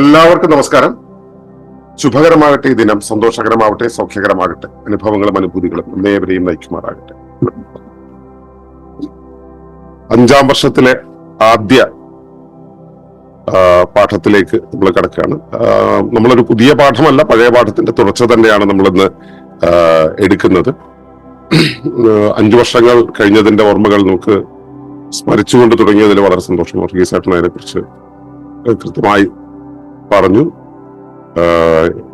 എല്ലാവർക്കും നമസ്കാരം. ശുഭകരമാകട്ടെ ഈ ദിനം സന്തോഷകരമാവട്ടെ സൗഖ്യകരമാകട്ടെ അനുഭവങ്ങളും അനുഭൂതികളും എന്നേവരെയും നയിക്കുമാറാകട്ടെ. അഞ്ചാം വർഷത്തിലെ ആദ്യ പാഠത്തിലേക്ക് നമ്മൾ കിടക്കുകയാണ്. നമ്മളൊരു പുതിയ പാഠമല്ല പഴയ പാഠത്തിന്റെ തുടർച്ച തന്നെയാണ് നമ്മളിന്ന് എടുക്കുന്നത്. അഞ്ചു വർഷങ്ങൾ കഴിഞ്ഞതിന്റെ ഓർമ്മകൾ നമുക്ക് സ്മരിച്ചുകൊണ്ട് തുടങ്ങിയതിൽ വളരെ സന്തോഷം. വർഗീസേട്ടൻ അതിനെ കുറിച്ച് കൃത്യമായി പറഞ്ഞു.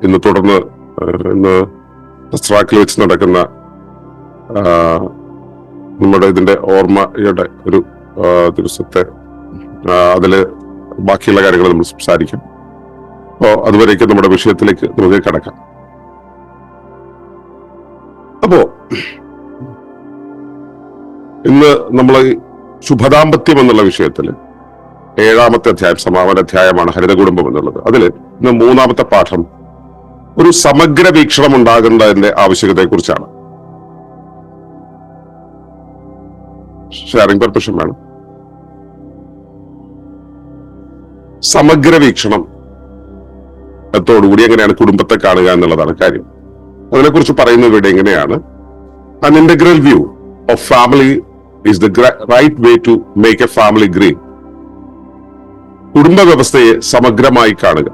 ഇന്ന് തുടർന്ന് ഇന്ന് ട്രാക്കിൽ വെച്ച് നടക്കുന്ന നമ്മുടെ ഇതിന്റെ ഓർമ്മയുടെ ഒരു ദിവസത്തെ അതിൽ ബാക്കിയുള്ള കാര്യങ്ങൾ നമ്മൾ സംസാരിക്കും. അപ്പോ അതുവരേക്ക് നമ്മുടെ വിഷയത്തിലേക്ക് നമുക്ക് കിടക്കാം. അപ്പോ ഇന്ന് നമ്മൾ ശുഭദാമ്പത്യം എന്നുള്ള വിഷയത്തിൽ ഏഴാമത്തെ അധ്യായം സമാപന അധ്യായമാണ് ഹരിത കുടുംബം എന്നുള്ളത്. അതിൽ ഇന്ന് മൂന്നാമത്തെ പാഠം ഒരു സമഗ്ര വീക്ഷണം ഉണ്ടാകേണ്ടതിന്റെ ആവശ്യകതയെ കുറിച്ചാണ് ഷെയറിംഗ് പെർമിഷൻ വേണം. സമഗ്ര വീക്ഷണം. ത്തോടുകൂടി എങ്ങനെയാണ് കുടുംബത്തെ കാണുക എന്നുള്ളതാണ് കാര്യം. അതിനെക്കുറിച്ച് പറയുന്നത് ഇവിടെ എങ്ങനെയാണ്? An integral view of family is the right way to make a family green കുടുംബ വ്യവസ്ഥയെ സമഗ്രമായി കാണുക.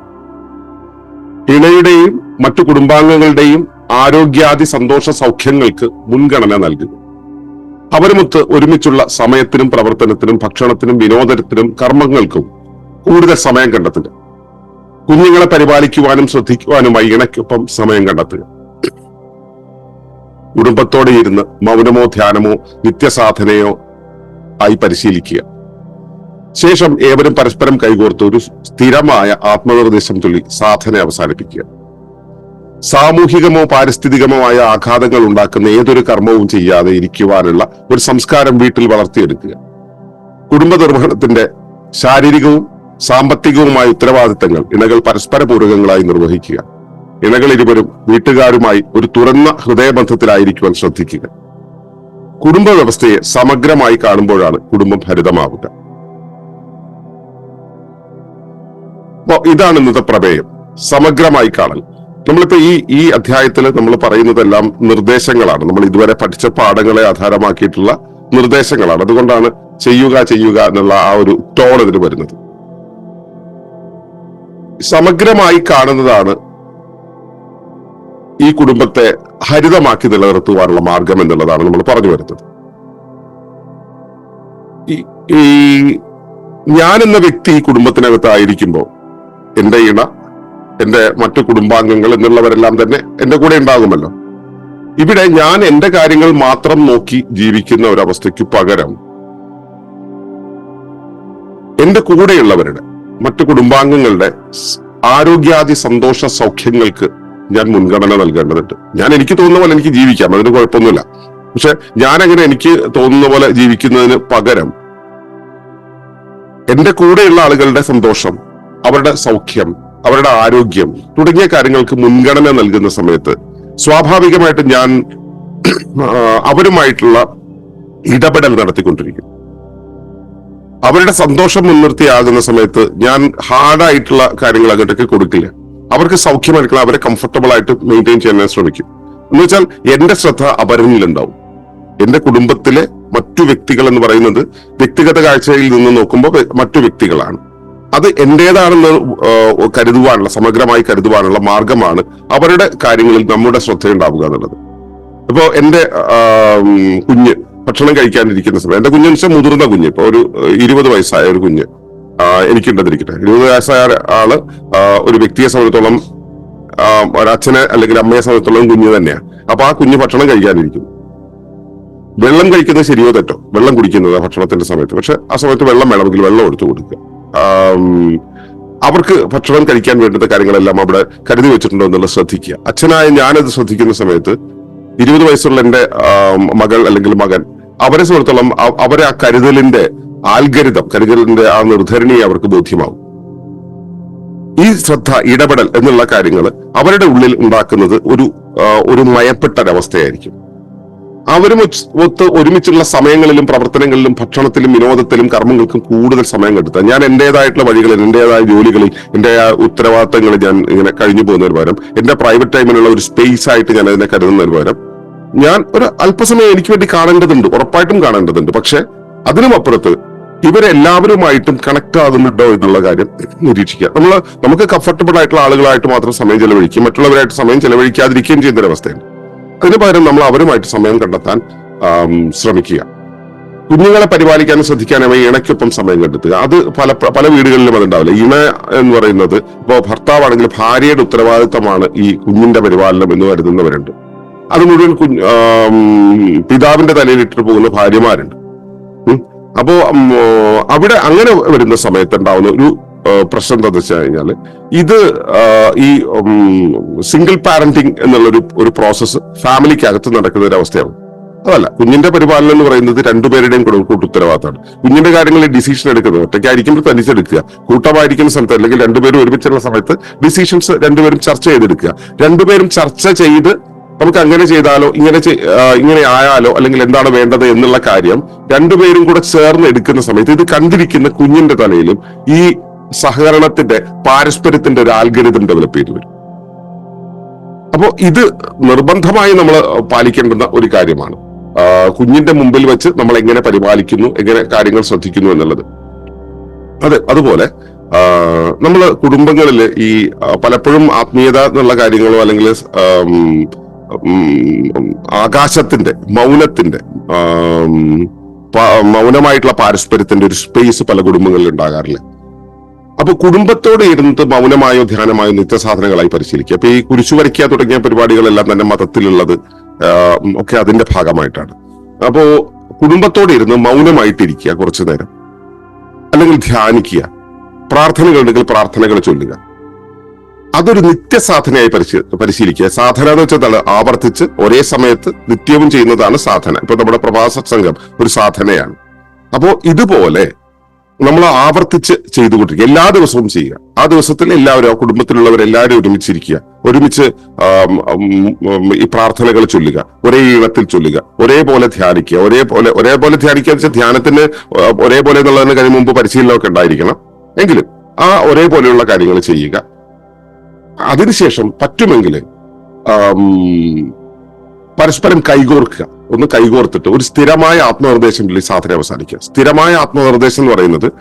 ഇണയുടെയും മറ്റു കുടുംബാംഗങ്ങളുടെയും ആരോഗ്യാദി സന്തോഷ സൗഖ്യങ്ങൾക്ക് മുൻഗണന നൽകുക. അവരുമൊത്ത് ഒരുമിച്ചുള്ള സമയത്തിനും പ്രവർത്തനത്തിനും ഭക്ഷണത്തിനും വിനോദത്തിനും കർമ്മങ്ങൾക്കും കൂടുതൽ സമയം കണ്ടെത്തുക. കുഞ്ഞുങ്ങളെ പരിപാലിക്കുവാനും ശ്രദ്ധിക്കുവാനുമായി ഇണയ്ക്കൊപ്പം സമയം കണ്ടെത്തുക. കുടുംബത്തോടെ ഇരുന്ന് മൗനമോ ധ്യാനമോ നിത്യസാധനയോ ആയി പരിശീലിക്കുക. ശേഷം ഏവരും പരസ്പരം കൈകോർത്ത് ഒരു സ്ഥിരമായ ആത്മനിർദ്ദേശം ചൊല്ലി സാധന അവസാനിപ്പിക്കുക. സാമൂഹികമോ പാരിസ്ഥിതികമോ ആയ ആഘാതങ്ങൾ ഉണ്ടാക്കുന്ന ഏതൊരു കർമ്മവും ചെയ്യാതെ ഇരിക്കുവാനുള്ള ഒരു സംസ്കാരം വീട്ടിൽ വളർത്തിയെടുക്കുക. കുടുംബ നിർവഹണത്തിന്റെ ശാരീരികവും സാമ്പത്തികവുമായ ഉത്തരവാദിത്തങ്ങൾ ഇണകൾ പരസ്പര പൂരകങ്ങളായി നിർവഹിക്കുക. ഇണകൾ ഇരുവരും വീട്ടുകാരുമായി ഒരു തുറന്ന ഹൃദയബന്ധത്തിലായിരിക്കുവാൻ ശ്രദ്ധിക്കുക. കുടുംബ വ്യവസ്ഥയെ സമഗ്രമായി കാണുമ്പോഴാണ് കുടുംബം ഹരിതമാവുക. അപ്പോ ഇതാണ് ഇന്നത്തെ പ്രമേയം. സമഗ്രമായി കാണൽ. നമ്മളിപ്പോ ഈ ഈ അധ്യായത്തിൽ നമ്മൾ പറയുന്നതെല്ലാം നിർദ്ദേശങ്ങളാണ്. നമ്മൾ ഇതുവരെ പഠിച്ച പാഠങ്ങളെ ആധാരമാക്കിയിട്ടുള്ള നിർദ്ദേശങ്ങളാണ്. അതുകൊണ്ടാണ് ചെയ്യുക ചെയ്യുക എന്നുള്ള ആ ഒരു ടോൺ ഇതിന് വരുന്നത്. സമഗ്രമായി കാണുന്നതാണ് ഈ കുടുംബത്തെ ഹരിതമാക്കി നിലനിർത്തുവാനുള്ള മാർഗം എന്നുള്ളതാണ് നമ്മൾ പറഞ്ഞു വരുന്നത്. ഈ- ഞാൻ എന്ന വ്യക്തി ഈ കുടുംബത്തിനകത്തായിരിക്കുമ്പോൾ എന്റെ ഇണ എന്റെ മറ്റു കുടുംബാംഗങ്ങൾ എന്നുള്ളവരെല്ലാം തന്നെ എന്റെ കൂടെ ഉണ്ടാകുമല്ലോ. ഇവിടെ ഞാൻ എന്റെ കാര്യങ്ങൾ മാത്രം നോക്കി ജീവിക്കുന്ന ഒരവസ്ഥയ്ക്ക് പകരം എന്റെ കൂടെയുള്ളവരുടെ മറ്റു കുടുംബാംഗങ്ങളുടെ ആരോഗ്യാദി സന്തോഷ സൗഖ്യങ്ങൾക്ക് ഞാൻ മുൻഗണന നൽകേണ്ടതുണ്ട്. ഞാൻ എനിക്ക് തോന്നുന്ന പോലെ എനിക്ക് ജീവിക്കാം അതിന് കുഴപ്പമൊന്നുമില്ല. പക്ഷെ ഞാൻ അങ്ങനെ എനിക്ക് തോന്നുന്ന പോലെ ജീവിക്കുന്നതിന് പകരം എന്റെ കൂടെയുള്ള ആളുകളുടെ സന്തോഷം അവരുടെ സൗഖ്യം അവരുടെ ആരോഗ്യം തുടങ്ങിയ കാര്യങ്ങൾക്ക് മുൻഗണന നൽകുന്ന സമയത്ത് സ്വാഭാവികമായിട്ട് ഞാൻ അവരുമായിട്ടുള്ള ഇടപെടൽ നടത്തിക്കൊണ്ടിരിക്കും. അവരുടെ സന്തോഷം മുൻനിർത്തിയാകുന്ന സമയത്ത് ഞാൻ ഹാർഡായിട്ടുള്ള കാര്യങ്ങൾ അങ്ങോട്ടേക്ക് കൊടുക്കില്ല. അവർക്ക് സൗഖ്യമായിരിക്കണം അവരെ കംഫർട്ടബിൾ ആയിട്ട് മെയിന്റെയിൻ ചെയ്യാൻ ശ്രമിക്കും. എന്ന് വെച്ചാൽ എന്റെ ശ്രദ്ധ അവരിലുണ്ടാവും എന്റെ കുടുംബത്തിലെ മറ്റു വ്യക്തികൾ എന്ന് പറയുന്നത് വ്യക്തിഗത കാഴ്ചയിൽ നിന്ന് നോക്കുമ്പോൾ മറ്റു വ്യക്തികളാണ്. അത് എന്റേതാണെന്ന് കരുതുവാനുള്ള സമഗ്രമായി കരുതുവാനുള്ള മാർഗമാണ് അവരുടെ കാര്യങ്ങളിൽ നമ്മുടെ ശ്രദ്ധയുണ്ടാവുക എന്നുള്ളത്. ഇപ്പോ എന്റെ കുഞ്ഞ് ഭക്ഷണം കഴിക്കാനിരിക്കുന്ന സമയം എന്റെ കുഞ്ഞെന്ന് വെച്ചാൽ മുതിർന്ന കുഞ്ഞ് ഇപ്പൊ ഒരു ഇരുപത് വയസ്സായ ഒരു കുഞ്ഞ് എനിക്കുണ്ടെന്നിരിക്കട്ടെ. ഇരുപത് വയസ്സായ ആൾ ഒരു വ്യക്തിയെ സംബന്ധിച്ചോളം ഒരച്ഛനെ അല്ലെങ്കിൽ അമ്മയെ സംബന്ധിച്ചോളം കുഞ്ഞ് തന്നെയാണ് അപ്പൊ ആ കുഞ്ഞ് ഭക്ഷണം കഴിക്കാനിരിക്കും. വെള്ളം കഴിക്കുന്നത് ശരിയോ തെറ്റോ? വെള്ളം കുടിക്കുന്നത് ഭക്ഷണത്തിന്റെ സമയത്ത്. പക്ഷെ ആ സമയത്ത് വെള്ളം വേണമെങ്കിൽ വെള്ളം എടുത്തു കൊടുക്കുക. അവർക്ക് ഭക്ഷണം കഴിക്കാൻ വേണ്ടുന്ന കാര്യങ്ങളെല്ലാം അവിടെ കരുതി വെച്ചിട്ടുണ്ടോ എന്നുള്ളത് ശ്രദ്ധിക്കുക. അച്ഛനായ ഞാനത് ശ്രദ്ധിക്കുന്ന സമയത്ത് ഇരുപത് വയസ്സുള്ള എന്റെ മകൾ അല്ലെങ്കിൽ മകൻ അവരെ സംബന്ധിച്ചോളം അവരെ ആ കരുതലിന്റെ ആൽഗരിതം കരുതലിന്റെ ആ നിർധരണിയെ അവർക്ക് ബോധ്യമാവും ഈ ശ്രദ്ധ ഇടപെടൽ എന്നുള്ള കാര്യങ്ങൾ അവരുടെ ഉള്ളിൽ ഉണ്ടാക്കുന്നത് ഒരു ഒരു മയപ്പെട്ട ഒരവസ്ഥയായിരിക്കും അവരും ഒത്ത് ഒരുമിച്ചുള്ള സമയങ്ങളിലും പ്രവർത്തനങ്ങളിലും ഭക്ഷണത്തിലും വിനോദത്തിലും കർമ്മങ്ങൾക്കും കൂടുതൽ സമയം കണ്ടെത്തുക. ഞാൻ എന്റേതായിട്ടുള്ള വഴികളിൽ എന്റേതായ ജോലികളിൽ എന്റെ ആ ഉത്തരവാദിത്തങ്ങളിൽ ഞാൻ ഇങ്ങനെ കഴിഞ്ഞു ഒരു പകരം എന്റെ പ്രൈവറ്റ് ടൈമിലുള്ള ഒരു സ്പേസ് ആയിട്ട് ഞാൻ അതിനെ കരുതുന്ന ഒരു പകരം ഞാൻ ഒരു അല്പസമയം എനിക്ക് വേണ്ടി കാണേണ്ടതുണ്ട് ഉറപ്പായിട്ടും കാണേണ്ടതുണ്ട്. പക്ഷെ അതിനും അപ്പുറത്ത് ഇവരെല്ലാവരുമായിട്ടും കണക്ട് ആകുന്നുണ്ടോ എന്നുള്ള കാര്യം നിരീക്ഷിക്കുക. നമ്മൾ നമുക്ക് കംഫർട്ടബിൾ ആയിട്ടുള്ള ആളുകളായിട്ട് മാത്രം സമയം ചെലവഴിക്കും മറ്റുള്ളവരായിട്ട് സമയം ചെലവഴിക്കാതിരിക്കുകയും ചെയ്യുന്ന ഒരു അവസ്ഥയുണ്ട് അതിന് പകരം നമ്മൾ അവരുമായിട്ട് സമയം കണ്ടെത്താൻ ശ്രമിക്കുക. കുഞ്ഞുങ്ങളെ പരിപാലിക്കാനും ശ്രദ്ധിക്കാനും അവ ഇണയ്ക്കൊപ്പം സമയം കണ്ടെത്തുക. അത് പല പല വീടുകളിലും അതുണ്ടാവില്ല. ഇണ എന്ന് പറയുന്നത് ഇപ്പോൾ ഭർത്താവാണെങ്കിൽ ഭാര്യയുടെ ഉത്തരവാദിത്തമാണ് ഈ കുഞ്ഞിന്റെ പരിപാലനം എന്ന് കരുതുന്നവരുണ്ട്. അത് മുഴുവൻ കുഞ്ഞ് പിതാവിന്റെ തലയിലിട്ടിട്ട് പോകുന്ന ഭാര്യമാരുണ്ട്. അപ്പോ അവിടെ അങ്ങനെ വരുന്ന സമയത്ത് ഉണ്ടാവുന്ന ഒരു പ്രശ്നം എന്താണെന്ന് വെച്ച് കഴിഞ്ഞാൽ ഇത് ഈ സിംഗിൾ പാരന്റിങ് എന്നുള്ളൊരു ഒരു പ്രോസസ്സ് ഫാമിലിക്കകത്ത് നടക്കുന്ന ഒരു അവസ്ഥയാണ്. അതല്ല കുഞ്ഞിന്റെ പരിപാലനം എന്ന് പറയുന്നത് രണ്ടുപേരുടെയും കൂടെ കൂട്ട ഉത്തരവാദിത്തമാണ്. കുഞ്ഞിന്റെ കാര്യങ്ങളിൽ ഡിസിഷൻ എടുക്കുന്നത് ഒറ്റയ്ക്കായിരിക്കുമ്പോൾ തനിച്ചെടുക്കുക. കൂട്ടമായിരിക്കുന്ന സ്ഥലത്ത് അല്ലെങ്കിൽ രണ്ടുപേരും ഒരുമിച്ചുള്ള സമയത്ത് ഡിസിഷൻസ് രണ്ടുപേരും ചർച്ച ചെയ്തെടുക്കുക. രണ്ടുപേരും ചർച്ച ചെയ്ത് നമുക്ക് അങ്ങനെ ചെയ്താലോ ഇങ്ങനെ ഇങ്ങനെ ആയാലോ അല്ലെങ്കിൽ എന്താണ് വേണ്ടത് എന്നുള്ള കാര്യം രണ്ടുപേരും കൂടെ ചേർന്ന് എടുക്കുന്ന സമയത്ത് ഇത് കണ്ടിരിക്കുന്ന കുഞ്ഞിന്റെ തലയിലും ഈ സഹകരണത്തിന്റെ പാരസ്പര്യത്തിന്റെ ഒരു ആൽഗരിതം ഡെവലപ്പ് ചെയ്തു. വരും അപ്പോ ഇത് നിർബന്ധമായി നമ്മൾ പാലിക്കേണ്ടുന്ന ഒരു കാര്യമാണ്. കുഞ്ഞിന്റെ മുമ്പിൽ വെച്ച് നമ്മൾ എങ്ങനെ പരിപാലിക്കുന്നു എങ്ങനെ കാര്യങ്ങൾ ശ്രദ്ധിക്കുന്നു എന്നുള്ളത്. അതെ അതുപോലെ നമ്മൾ കുടുംബങ്ങളിൽ ഈ പലപ്പോഴും ആത്മീയത എന്നുള്ള കാര്യങ്ങളോ അല്ലെങ്കിൽ ആകാശത്തിന്റെ മൗനത്തിന്റെ മൗനമായിട്ടുള്ള പാരസ്പര്യത്തിന്റെ ഒരു സ്പേസ് പല കുടുംബങ്ങളിൽ ഉണ്ടാകാറില്ല അപ്പൊ കുടുംബത്തോട് ഇരുന്നിട്ട് മൗനമായോ ധ്യാനമായോ നിത്യസാധനങ്ങളായി പരിശീലിക്കുക. അപ്പൊ ഈ കുരിശു വരയ്ക്കുക തുടങ്ങിയ പരിപാടികളെല്ലാം തന്നെ മതത്തിലുള്ളത് ഒക്കെ അതിന്റെ ഭാഗമായിട്ടാണ്. അപ്പോ കുടുംബത്തോടെ ഇരുന്ന് മൗനമായിട്ടിരിക്കുക കുറച്ചു നേരം. അല്ലെങ്കിൽ ധ്യാനിക്കുക. പ്രാർത്ഥനകളുണ്ടെങ്കിൽ പ്രാർത്ഥനകൾ ചൊല്ലുക. അതൊരു നിത്യസാധനയായി പരിശീ പരിശീലിക്കുക. സാധന എന്ന് വെച്ചാൽ ആവർത്തിച്ച് ഒരേ സമയത്ത് നിത്യവും ചെയ്യുന്നതാണ് സാധന. ഇപ്പൊ നമ്മുടെ പ്രവാസ സംഘം ഒരു സാധനയാണ്. അപ്പോ ഇതുപോലെ നമ്മൾ ആവർത്തിച്ച് ചെയ്തുകൊണ്ടിരിക്കുക. എല്ലാ ദിവസവും ചെയ്യുക. ആ ദിവസത്തിൽ എല്ലാവരും ആ കുടുംബത്തിലുള്ളവർ എല്ലാവരും ഒരുമിച്ചിരിക്കുക. ഒരുമിച്ച് ഈ പ്രാർത്ഥനകൾ ചൊല്ലുക. ഒരേ ഈണത്തിൽ ചൊല്ലുക. ഒരേപോലെ ധ്യാനിക്കുക. ഒരേപോലെ ഒരേപോലെ ധ്യാനിക്കുക വെച്ചാൽ ധ്യാനത്തിന് ഒരേപോലെ എന്നുള്ളതിന് കഴിഞ്ഞ മുമ്പ് പരിശീലനമൊക്കെ ഉണ്ടായിരിക്കണം. എങ്കിലും ആ ഒരേപോലെയുള്ള കാര്യങ്ങൾ ചെയ്യുക. അതിനുശേഷം പറ്റുമെങ്കിൽ പരസ്പരം കൈകോർക്കുക. ഒന്ന് കൈകോർത്തിട്ട് ഒരു സ്ഥിരമായ ആത്മനിർദ്ദേശം ഈ സാധന അവസാനിക്കുക. സ്ഥിരമായ ആത്മനിർദ്ദേശം എന്ന് പറയുന്നത്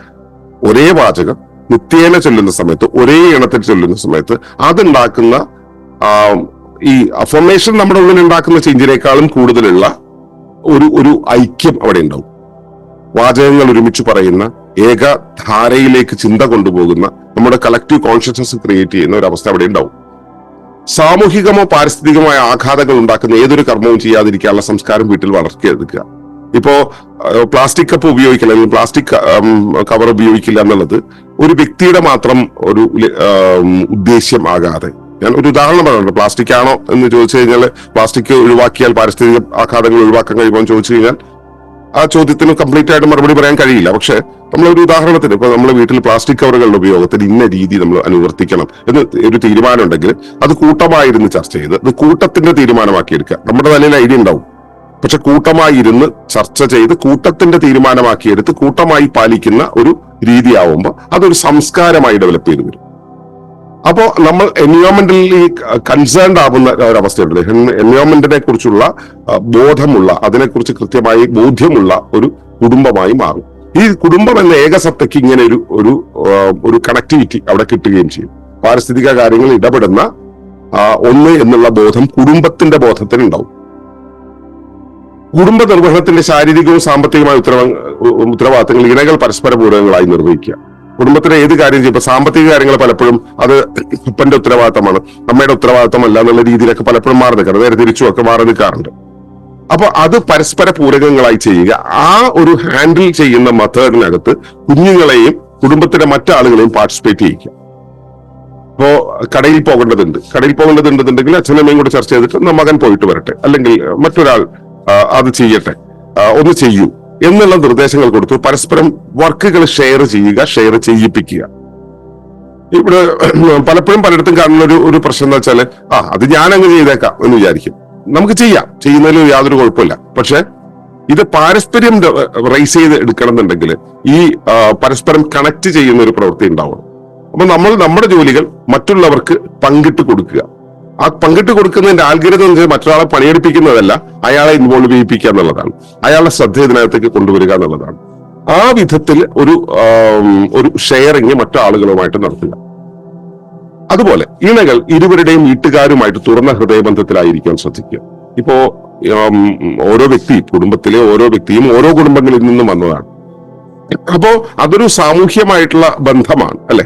ഒരേ വാചകം നിത്യേന ചൊല്ലുന്ന സമയത്ത് ഒരേ ഇണത്തിൽ ചൊല്ലുന്ന സമയത്ത് അതുണ്ടാക്കുന്ന ഈ അഫർമേഷൻ നമ്മുടെ ഉള്ളിൽ ഉണ്ടാക്കുന്ന ചേഞ്ചിനേക്കാളും കൂടുതലുള്ള ഒരു ഒരു ഐക്യം അവിടെ ഉണ്ടാവും. വാചകങ്ങൾ ഒരുമിച്ച് പറയുന്ന ഏക ധാരയിലേക്ക് ചിന്ത കൊണ്ടുപോകുന്ന നമ്മുടെ കളക്റ്റീവ് കോൺഷ്യസ്നസ് ക്രിയേറ്റ് ചെയ്യുന്ന ഒരു അവസ്ഥ അവിടെ ഉണ്ടാവും. സാമൂഹികമോ പാരിസ്ഥിതികമായ ആഘാതങ്ങൾ ഉണ്ടാക്കുന്ന ഏതൊരു കർമ്മവും ചെയ്യാതിരിക്കാനുള്ള സംസ്കാരം വീട്ടിൽ വളർത്തിയെടുക്കുക. ഇപ്പോ പ്ലാസ്റ്റിക് കപ്പ് ഉപയോഗിക്കില്ല അല്ലെങ്കിൽ പ്ലാസ്റ്റിക് കവർ ഉപയോഗിക്കില്ല എന്നുള്ളത് ഒരു വ്യക്തിയുടെ മാത്രം ഒരു ഉദ്ദേശ്യം ആകാതെ. ഞാൻ ഒരു ഉദാഹരണം പറയുന്നുണ്ട് പ്ലാസ്റ്റിക് ആണോ എന്ന് ചോദിച്ചു കഴിഞ്ഞാൽ പ്ലാസ്റ്റിക് ഒഴിവാക്കിയാൽ പാരിസ്ഥിതിക ആഘാതങ്ങൾ ഒഴിവാക്കാൻ കഴിയുമോ എന്ന് ചോദിച്ചു കഴിഞ്ഞാൽ ആ ചോദ്യത്തിന് കംപ്ലീറ്റ് ആയിട്ട് മറുപടി പറയാൻ കഴിയില്ല. പക്ഷെ നമ്മൾ ഒരു ഉദാഹരണത്തിന് ഇപ്പൊ നമ്മുടെ വീട്ടിൽ പ്ലാസ്റ്റിക് കവറുകളുടെ ഉപയോഗത്തിൽ ഇന്ന രീതി നമ്മൾ അനുവർത്തിക്കണം എന്ന് ഒരു തീരുമാനം ഉണ്ടെങ്കിൽ അത് കൂട്ടമായിരുന്ന് ചർച്ച ചെയ്ത് അത് കൂട്ടത്തിന്റെ തീരുമാനമാക്കി എടുക്കുക നമ്മുടെ തലയിൽ ഐഡിയ ഉണ്ടാവും. പക്ഷെ കൂട്ടമായി ഇരുന്ന് ചർച്ച ചെയ്ത് കൂട്ടത്തിന്റെ തീരുമാനമാക്കിയെടുത്ത് കൂട്ടമായി പാലിക്കുന്ന ഒരു രീതിയാവുമ്പോൾ അതൊരു സംസ്കാരമായി ഡെവലപ്പ് ചെയ്തു വരും. അപ്പോ നമ്മൾ എൻവയോൺമെന്റലി കൺസേൺഡ് ആവുന്ന ഒരവസ്ഥയുണ്ട് എൻവയോൺമെന്റിനെ കുറിച്ചുള്ള ബോധമുള്ള അതിനെക്കുറിച്ച് കൃത്യമായി ബോധ്യമുള്ള ഒരു കുടുംബമായി മാറും. ഈ കുടുംബം എന്ന ഏകസത്തയ്ക്ക് ഇങ്ങനെ ഒരു ഒരു ഒരു കണക്ടിവിറ്റി അവിടെ കിട്ടുകയും ചെയ്യും. പാരിസ്ഥിതിക കാര്യങ്ങൾ ഇടപെടുന്ന ഒന്ന് എന്നുള്ള ബോധം കുടുംബത്തിന്റെ ബോധത്തിന് ഉണ്ടാവും. കുടുംബ നിർവഹണത്തിന്റെ ശാരീരികവും സാമ്പത്തികവുമായ ഉത്തരവ ഉത്തരവാദിത്തങ്ങൾ ഇണകൾ പരസ്പര പൂരകങ്ങളായി നിർവഹിക്കുക. കുടുംബത്തിലെ ഏത് കാര്യം ചെയ്യും ഇപ്പൊ സാമ്പത്തിക കാര്യങ്ങൾ പലപ്പോഴും അത് ഉപ്പന്റെ ഉത്തരവാദിത്തമാണ് അമ്മയുടെ ഉത്തരവാദിത്തമല്ല എന്നുള്ള രീതിയിലൊക്കെ പലപ്പോഴും മാറി നിൽക്കാറ് നേരെ തിരിച്ചും ഒക്കെ മാറി നിൽക്കാറുണ്ട്. അപ്പൊ അത് പരസ്പര പൂരകങ്ങളായി ചെയ്യുക ആ ഒരു ഹാൻഡിൽ ചെയ്യുന്ന മെത്തേഡിനകത്ത് കുഞ്ഞുങ്ങളെയും കുടുംബത്തിലെ മറ്റാളുകളെയും പാർട്ടിസിപ്പേറ്റ് ചെയ്യിക്കുക. ഇപ്പോ കടയിൽ പോകേണ്ടതുണ്ട് കടയിൽ പോകേണ്ടതുണ്ടെന്നുണ്ടെങ്കിൽ അമ്മയും കൂടെ ചർച്ച ചെയ്തിട്ട് "എന്നാ മകൻ പോയിട്ട് വരട്ടെ അല്ലെങ്കിൽ മറ്റൊരാൾ അത് ചെയ്യട്ടെ ഒന്ന് ചെയ്യൂ. എന്നുള്ള നിർദ്ദേശങ്ങൾ കൊടുത്തു. പരസ്പരം വർക്കുകൾ ഷെയർ ചെയ്യുക ഷെയർ ചെയ്യിപ്പിക്കുക. ഇവിടെ പലപ്പോഴും പലയിടത്തും കാണുന്ന ഒരു ഒരു പ്രശ്നം എന്താ വെച്ചാൽ ആ അത് ഞാൻ അങ്ങ് ചെയ്തേക്കാം എന്ന് വിചാരിക്കും. നമുക്ക് ചെയ്യാം. ചെയ്യുന്നതിൽ യാതൊരു കുഴപ്പമില്ല. പക്ഷെ ഇത് പാരസ്പര്യം റൈസ് ചെയ്ത് എടുക്കണം എന്നുണ്ടെങ്കിൽ ഈ പരസ്പരം കണക്ട് ചെയ്യുന്ന ഒരു പ്രവൃത്തി ഉണ്ടാവണം. അപ്പൊ നമ്മൾ നമ്മുടെ ജോലികൾ മറ്റുള്ളവർക്ക് പങ്കിട്ട് കൊടുക്കുക. ആ പങ്കിട്ട് കൊടുക്കുന്നതിന്റെ ആഗ്രഹം എന്ന് വെച്ചാൽ മറ്റൊരാളെ പണിയെടുപ്പിക്കുന്നതല്ല അയാളെ ഇൻവോൾവ് ചെയ്യിപ്പിക്കുക എന്നുള്ളതാണ്. അയാളുടെ ശ്രദ്ധ ഇതിനകത്തേക്ക് കൊണ്ടുവരിക എന്നുള്ളതാണ്. ആ വിധത്തിൽ ഒരു ഒരു ഷെയറിങ് മറ്റാളുകളുമായിട്ട് നടത്തുക. അതുപോലെ ഇണകൾ ഇരുവരുടെയും വീട്ടുകാരുമായിട്ട് തുറന്ന ഹൃദയബന്ധത്തിലായിരിക്കാൻ ശ്രദ്ധിക്കുക. ഇപ്പോ ഓരോ വ്യക്തി കുടുംബത്തിലെ ഓരോ വ്യക്തിയും ഓരോ കുടുംബങ്ങളിൽ നിന്നും വന്നതാണ്. അപ്പോ അതൊരു സാമൂഹ്യമായിട്ടുള്ള ബന്ധമാണ് അല്ലെ?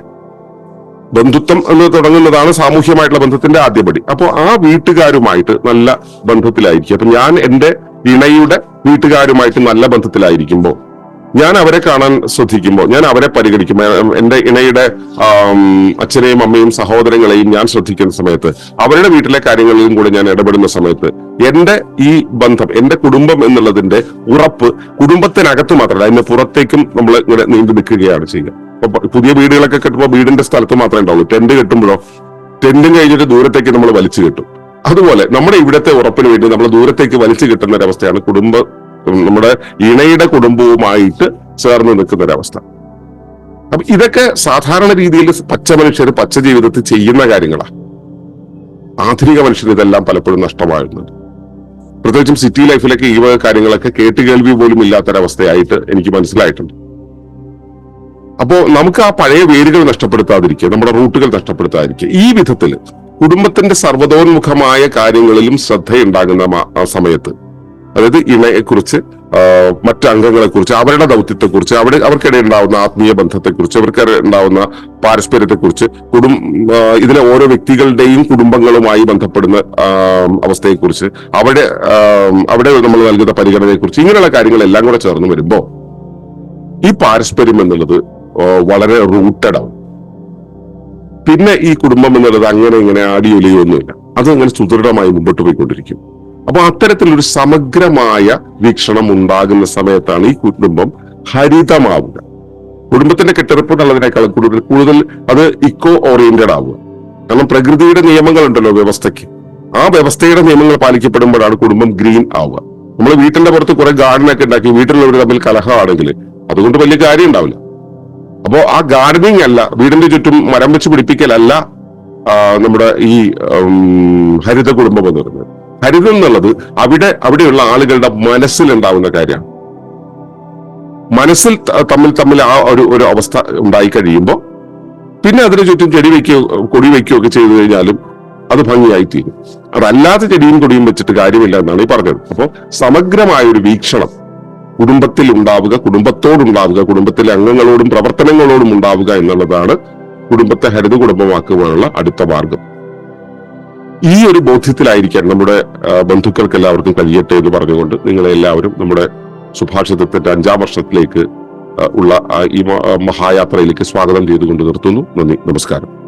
ബന്ധുത്വം എന്ന് തുടങ്ങുന്നതാണ് സാമൂഹ്യമായിട്ടുള്ള ബന്ധത്തിന്റെ ആദ്യപടി അപ്പോൾ ആ വീട്ടുകാരുമായിട്ട് നല്ല ബന്ധത്തിലായിരിക്കും. അപ്പൊ ഞാൻ എന്റെ ഇണയുടെ വീട്ടുകാരുമായിട്ട് നല്ല ബന്ധത്തിലായിരിക്കുമ്പോൾ ഞാൻ അവരെ കാണാൻ ശ്രദ്ധിക്കുമ്പോൾ ഞാൻ അവരെ പരിഗണിക്കുമ്പോൾ എന്റെ ഇണയുടെ അച്ഛനെയും അമ്മയും സഹോദരങ്ങളെയും ഞാൻ ശ്രദ്ധിക്കുന്ന സമയത്ത് അവരുടെ വീട്ടിലെ കാര്യങ്ങളിലും കൂടെ ഞാൻ ഇടപെടുന്ന സമയത്ത് എന്റെ ഈ ബന്ധം എന്റെ കുടുംബം എന്നുള്ളതിന്റെ ഉറപ്പ് കുടുംബത്തിനകത്ത് മാത്രമല്ല അതിന്റെ പുറത്തേക്കും നമ്മൾ ഇങ്ങനെ നീണ്ടു നിൽക്കുകയാണ് ചെയ്യുക. പുതിയ വീടുകളൊക്കെ കെട്ടുമ്പോൾ വീടിന്റെ സ്ഥലത്ത് മാത്രമേ ഉണ്ടാവുള്ളൂ. ടെന്റ് കെട്ടുമ്പോഴോ? ടെന്റും കഴിഞ്ഞിട്ട് ദൂരത്തേക്ക് നമ്മൾ വലിച്ചു കെട്ടും. അതുപോലെ നമ്മുടെ ഇവിടത്തെ ഉറപ്പിന് വേണ്ടി നമ്മൾ ദൂരത്തേക്ക് വലിച്ചു കിട്ടുന്ന ഒരവസ്ഥയാണ് കുടുംബ നമ്മുടെ ഇണയുടെ കുടുംബവുമായിട്ട് ചേർന്ന് നിൽക്കുന്ന ഒരവസ്ഥ അപ്പൊ ഇതൊക്കെ സാധാരണ രീതിയിൽ പച്ച മനുഷ്യർ പച്ച ജീവിതത്തിൽ ചെയ്യുന്ന കാര്യങ്ങളാണ് ആധുനിക മനുഷ്യർ ഇതെല്ലാം പലപ്പോഴും നഷ്ടമാകുന്നുണ്ട് പ്രത്യേകിച്ചും സിറ്റി ലൈഫിലൊക്കെ ഈ വക കാര്യങ്ങളൊക്കെ കേട്ടുകേൾവി പോലും ഇല്ലാത്തൊരവസ്ഥയായിട്ട് എനിക്ക് മനസ്സിലായിട്ടുണ്ട്. അപ്പോ നമുക്ക് ആ പഴയ വേരുകൾ നഷ്ടപ്പെടുത്താതിരിക്കുക നമ്മുടെ റൂട്ടുകൾ നഷ്ടപ്പെടുത്താതിരിക്കുക. ഈ വിധത്തിൽ കുടുംബത്തിന്റെ സർവതോന്മുഖമായ കാര്യങ്ങളിലും ശ്രദ്ധയുണ്ടാകുന്ന സമയത്ത് അതായത് ഇണയെക്കുറിച്ച് കുറിച്ച് മറ്റ് അംഗങ്ങളെക്കുറിച്ച് അവരുടെ ദൗത്യത്തെക്കുറിച്ച് അവിടെ അവർക്കിടെ ഉണ്ടാവുന്ന ആത്മീയ ബന്ധത്തെക്കുറിച്ച് അവർക്കിടെ ഉണ്ടാവുന്ന പാരസ്പര്യത്തെക്കുറിച്ച് കുടും ഇതിലെ ഓരോ വ്യക്തികളുടെയും കുടുംബങ്ങളുമായി ബന്ധപ്പെടുന്ന അവസ്ഥയെ അവസ്ഥയെക്കുറിച്ച് അവിടെ അവിടെ നമ്മൾ നൽകുന്ന പരിഗണനയെക്കുറിച്ച് ഇങ്ങനെയുള്ള കാര്യങ്ങളെല്ലാം കൂടെ ചേർന്ന് വരുമ്പോ ഈ പാരസ്പര്യം എന്നുള്ളത് വളരെ റൂട്ടഡ് ആവും പിന്നെ ഈ കുടുംബം എന്നുള്ളത് അങ്ങനെ ഇങ്ങനെ ആടിയൊലിയൊന്നുമില്ല അത് അങ്ങനെ സുദൃഢമായി മുമ്പോട്ട് പോയിക്കൊണ്ടിരിക്കും. അപ്പൊ അത്തരത്തിലൊരു സമഗ്രമായ വീക്ഷണം ഉണ്ടാകുന്ന സമയത്താണ് ഈ കുടുംബം ഹരിതമാവുക. കുടുംബത്തിന്റെ കെട്ടിടപ്പ് എന്നുള്ളതിനേക്കാൾ കൂടുതൽ കൂടുതൽ അത് ഇക്കോ ഓറിയന്റഡ് ആവുക. കാരണം പ്രകൃതിയുടെ നിയമങ്ങളുണ്ടല്ലോ വ്യവസ്ഥയ്ക്ക്. ആ വ്യവസ്ഥയുടെ നിയമങ്ങൾ പാലിക്കപ്പെടുമ്പോഴാണ് കുടുംബം ഗ്രീൻ ആവുക. നമ്മൾ വീട്ടിന്റെ പുറത്ത് കുറെ ഗാർഡനൊക്കെ ഉണ്ടാക്കി വീട്ടിലുള്ളവർ തമ്മിൽ കലഹമാണെങ്കിൽ അതുകൊണ്ട് വലിയ കാര്യം ഉണ്ടാവില്ല അപ്പോ ആ ഗാർഡനിങ് അല്ല വീടിന്റെ ചുറ്റും മരം വെച്ച് പിടിപ്പിക്കലല്ല നമ്മുടെ ഈ ഹരിത കുടുംബം എന്ന് പറയുന്നത്. ഹരിതം എന്നുള്ളത് അവിടെ അവിടെയുള്ള ആളുകളുടെ മനസ്സിൽ ഉണ്ടാവുന്ന കാര്യമാണ് മനസ്സിൽ തമ്മിൽ തമ്മിൽ ആ ഒരു ഒരു അവസ്ഥ ഉണ്ടായി കഴിയുമ്പോൾ പിന്നെ അതിന് ചുറ്റും ചെടി വെക്കുകയോ കൊടി വെക്കുകയോ ഒക്കെ ചെയ്തു കഴിഞ്ഞാലും അത് ഭംഗിയായി തീരും. അതല്ലാത്ത ചെടിയും കൊടിയും വെച്ചിട്ട് കാര്യമില്ല എന്നാണ് ഈ പറഞ്ഞത്. അപ്പോൾ സമഗ്രമായ ഒരു വീക്ഷണം കുടുംബത്തിൽ ഉണ്ടാവുക കുടുംബത്തോടുണ്ടാവുക കുടുംബത്തിലെ അംഗങ്ങളോടും പ്രവർത്തനങ്ങളോടും ഉണ്ടാവുക എന്നുള്ളതാണ് കുടുംബത്തെ ഹരിത കുടുംബമാക്കുവാനുള്ള അടുത്ത മാർഗം. ഈ ഒരു ബോധ്യത്തിലായിരിക്കാൻ നമ്മുടെ ബന്ധുക്കൾക്ക് എല്ലാവർക്കും കഴിയട്ടെ എന്ന് പറഞ്ഞുകൊണ്ട് നിങ്ങളെ എല്ലാവരും നമ്മുടെ സുഭാഷിതത്തിന്റെ അഞ്ചാം വർഷത്തിലേക്ക് ഉള്ള ഈ മഹായാത്രയിലേക്ക് സ്വാഗതം ചെയ്തുകൊണ്ട് നിർത്തുന്നു. നന്ദി. നമസ്കാരം.